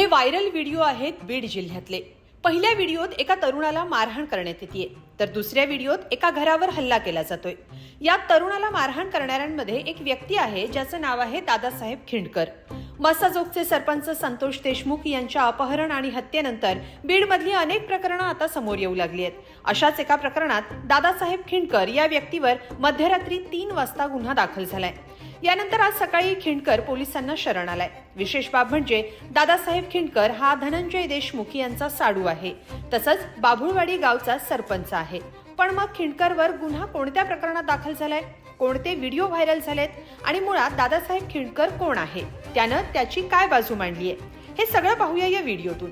हे viral video आहेत बीड जिल्ह्यातले. पहिल्या व्हिडिओत एका तरुणाला मारहाण करण्यात येते तर दुसऱ्या व्हिडिओत एका घरावर हल्ला केला जातोय. या तरुणाला मारहाण करणाऱ्यांमध्ये एक व्यक्ती आहे ज्याचं नाव आहे दादासाहेब खिंडकर. मसाजोगचे सरपंच संतोष देशमुख यांच्या अपहरण आणि हत्येनंतर बीडमधली अनेक प्रकरणं आता समोर येऊ लागली आहेत. अशाच एका प्रकरणात दादासाहेब खिंडकर या व्यक्तीवर मध्यरात्री तीन वाजता गुन्हा दाखल झालाय. यानंतर आज सकाळी खिंडकर पोलिसांना शरण आलाय. विशेष बाब म्हणजे दादासाहेब खिंडकर हा धनंजय देशमुख यांचा साडू आहे. तसंच बाभुळवाडी गावचा सरपंच आहे. पण मग खिंडकरवर गुन्हा कोणत्या प्रकरणात दाखल झालाय? कोणते व्हिडिओ व्हायरल झालेत आणि मुळात दादासाहेब खिंडकर कोण आहे? त्यानं त्याची काय बाजू मांडली आहे? हे सगळं पाहूया या व्हिडिओतून.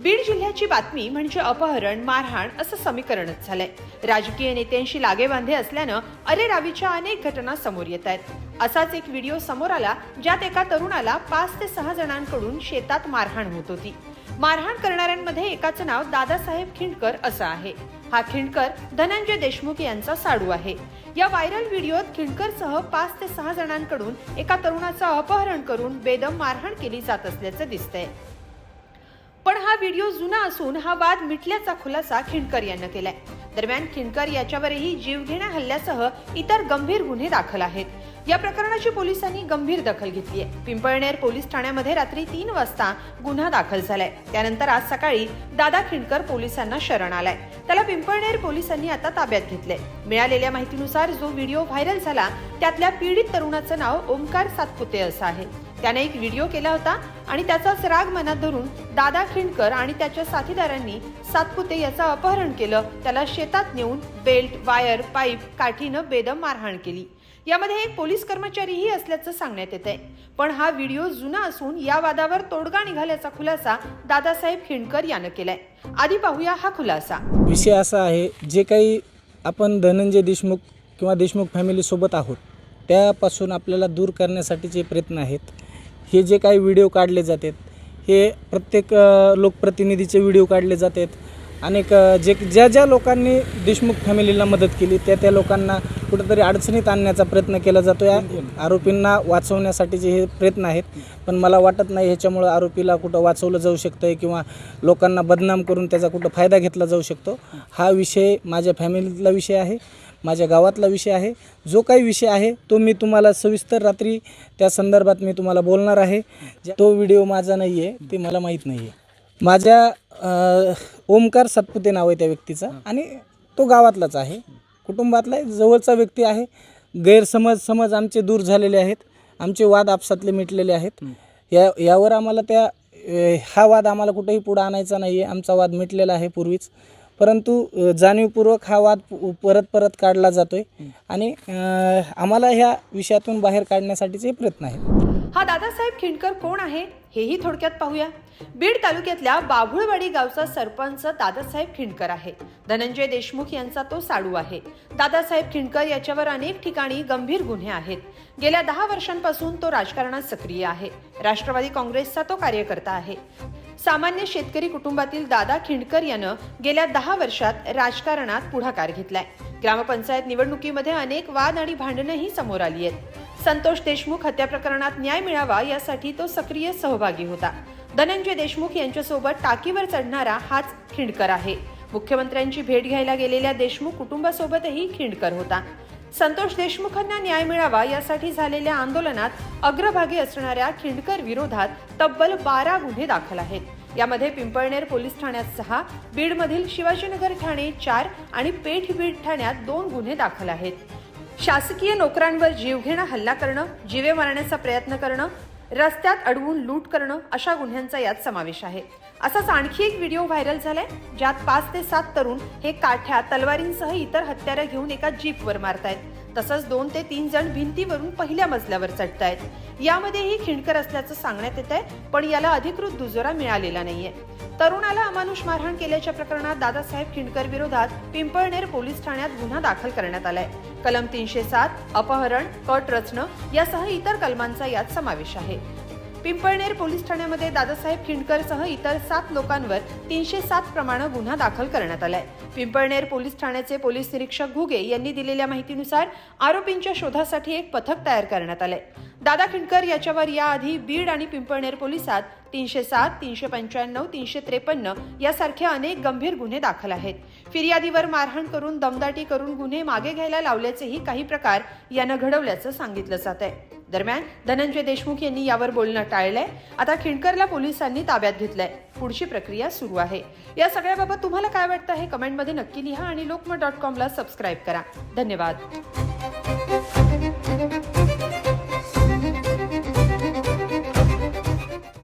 बीड जिल्ह्याची बातमी म्हणजे अपहरण मारहाण असं समीकरणच झालंय. राजकीय नेत्यांशी लागेबांधे असल्यानं अरे रावीच्या अनेक घटना समोर येत आहेत. असाच एक व्हिडिओ समोर आला ज्यात एका तरुणाला पाच ते सहा जणांकडून शेतात मारहाण होत होती. मारहाण करणाऱ्यांमध्ये एकाचं नाव दादासाहेब खिंडकर असं आहे. हा खिंडकर धनंजय देशमुख यांचा साडू आहे. या व्हायरल व्हिडिओत खिंडकरसह पाच ते सहा जणांकडून एका तरुणाचं अपहरण करून बेदम मारहाण केली जात असल्याचं दिसतंय. पण हा व्हिडिओ जुना असून हा वाद मिटल्याचा खुलासा खिंडकर यानं केलाय. दरम्यान खिंडकर याच्यावरही जीवघेण्या हल्ल्यासह इतर गंभीर गुन्हे दाखल आहेत. या प्रकरणाची पोलिसांनी गंभीर दखल घेतली आहे पिंपळनेर पोलीस ठाण्यामध्ये रात्री तीन वाजता गुन्हा दाखल झालाय. त्यानंतर आज सकाळी दादा खिंडकर पोलिसांना शरण आलाय. त्याला पिंपळनेर पोलिसांनी आता ताब्यात घेतलंय. मिळालेल्या माहितीनुसार जो व्हिडिओ व्हायरल झाला त्यातल्या पीडित तरुणाचं नाव ओंकार सातपुते असं आहे. त्याने एक व्हिडिओ केला होता आणि त्याचाच राग मनात धरून दादा खिंडकर आणि त्याच्या साथीदारांनी सातपुते याचं अपहरण केलं. त्याला शेतात नेऊन बेल्ट वायर पाईप काठीनं बेदम मारहाण केली. यामध्ये एक पोलीस कर्मचारीही असल्याचं सांगण्यात येत आहे पण हा व्हिडिओ जुना असून या वादावर तोडगा निघाल्याचा खुलासा दादासाहेब खिंडकर यानं केलाय. आधी पाहूया हा खुलासा. विषय असा आहे जे काही आपण धनंजय देशमुख किंवा देशमुख फॅमिलीसोबत आहोत त्यापासून आपल्याला दूर करण्यासाठीचे प्रयत्न आहेत हे जे काही व्हिडिओ काढले जातात हे प्रत्येक लोकप्रतिनिधीचे व्हिडिओ काढले जातात अनेक जे ज्या ज्या लोकांनी देशमुख फॅमिलीला मदत केली त्या त्या लोकांना कुठंतरी अडचणीत आणण्याचा प्रयत्न केला जातो. या आरोपींना वाचवण्यासाठीचे हे प्रयत्न आहेत पण मला वाटत नाही ह्याच्यामुळं आरोपीला कुठं वाचवलं जाऊ शकतं आहे किंवा लोकांना बदनाम करून त्याचा कुठं फायदा घेतला जाऊ शकतो. हा विषय माझ्या फॅमिलीतला विषय आहे माझ्या गावातला विषय आहे. जो काही विषय आहे तो मी तुम्हाला सविस्तर रात्री त्या संदर्भात मी तुम्हाला बोलणार आहे. तो व्हिडिओ माझा नाही आहे ते मला माहीत नाही आहे माझ्या ओमकार सातपुते नाव आहे त्या व्यक्तीचा. आणि तो गावातलाच आहे. कुटुंबातला जवळचा व्यक्ती आहे. गैरसमज समज आमचे दूर झालेले आहेत. आमचे वाद आपसातले मिटलेले आहेत. या यावर आम्हाला त्या हा वाद आम्हाला कुठेही पुढं आणायचा नाही आहे आमचा वाद मिटलेला आहे पूर्वीच. परंतु जाणीवपूर्वक हा वाद परत परत काढला जातो आहे आणि आम्हाला ह्या विषयातून बाहेर काढण्यासाठीचे प्रयत्न आहेत. हा दादासाहेब खिंडकर कोण आहे हेही थोडक्यात पाहूया. बीड तालुक्यातल्या बाभुळवाडी गावचा सरपंच दादासाहेब खिंडकर आहे. धनंजय देशमुख यांचा तो साडू आहे. दादासाहेब खिंडकर याच्यावर अनेक ठिकाणी गंभीर गुन्हे आहेत. गेल्या दहा वर्षांपासून तो राजकारणात सक्रिय आहे. राष्ट्रवादी काँग्रेसचा तो कार्यकर्ता आहे. सामान्य शेतकरी कुटुंबातील दादा खिंडकर यानं गेल्या दहा वर्षात राजकारणात पुढाकार घेतलाय. ग्रामपंचायत निवडणुकीमध्ये अनेक वाद आणि भांडणंही समोर आली आहेत. संतोष देशमुख हत्या प्रकरणात न्याय मिळावा यासाठी तो सक्रिय सहभागी होता. धनंजय देशमुख यांच्यासोबत टाकीवर चढणारा हाच खिंडकर आहे. मुख्यमंत्र्यांची भेट घ्यायला गेलेल्या देशमुख कुटुंबासोबतही खिंडकर होता. संतोष देशमुखांना न्याय मिळावा यासाठी झालेल्या आंदोलनात अग्रभागी असणाऱ्या खिंडकर विरोधात तब्बल बारा गुन्हे दाखल आहेत. यामध्ये पिंपळनेर पोलीस ठाण्यात सहा बीडमधील शिवाजीनगर ठाणे चार आणि पेठ बीड ठाण्यात दोन गुन्हे दाखल आहेत. शासकीय नोकरांवर जीवघेणा हल्ला करणं जीवे मारण्याचा प्रयत्न करणं रस्त्यात अडवून लूट करणं अशा गुन्ह्यांचा यात समावेश आहे. असाच आणखी एक व्हिडिओ व्हायरल झालाय ज्यात पाच ते सात तरुण हे काठ्या तलवारींसह इतर हत्यारं घेऊन एका जीपवर मारतायत. तसंच दोन ते तीन जण भिंतीवरून पहिल्या मजल्यावर चढतायत. यामध्येही खिंडकर असल्याचं सांगण्यात येत आहे पण याला अधिकृत दुजोरा मिळालेला नाहीये. तरुणाला अमानुष मारहाण केल्याच्या प्रकरणात दादासाहेब खिंडकर विरोधात पिंपळनेर पोलीस ठाण्यात गुन्हा दाखल करण्यात आलाय. कलम तीनशे सात अपहरण कट रचणं यासह इतर कलमांचा यात समावेश आहे. पिंपळनेर पोलीस ठाण्यामध्ये दादासाहेब खिंडकरसह इतर सात लोकांवर तीनशे सात प्रमाणे गुन्हा दाखल करण्यात आलाय. पिंपळनेर पोलीस ठाण्याचे पोलीस निरीक्षक घुगे यांनी दिलेल्या माहितीनुसार आरोपींच्या शोधासाठी एक पथक तयार करण्यात आलंय. दादा खिंडकर याच्यावर याआधी बीड आणि पिंपळनेर पोलिसात तीनशे सात तीनशे पंच्याण्णव तीनशे त्रेपन्न यासारखे अनेक गंभीर गुन्हे दाखल आहेत. फिर्यादीवर मारहाण करून दमदाटी करून गुन्हे मागे घ्यायला लावल्याचेही काही प्रकार यानं घडवल्याचं सांगितलं जात आहे. दरम्यान धनंजय देशमुख यांनी यावर बोलणं टाळलंय. आता खिंडकरला पोलिसांनी ताब्यात घेतलंय. पुढची प्रक्रिया सुरू आहे. या सगळ्याबाबत तुम्हाला काय वाटतं हे कमेंटमध्ये नक्की लिहा आणि लोकमत डॉट कॉमला सबस्क्राईब करा. धन्यवाद.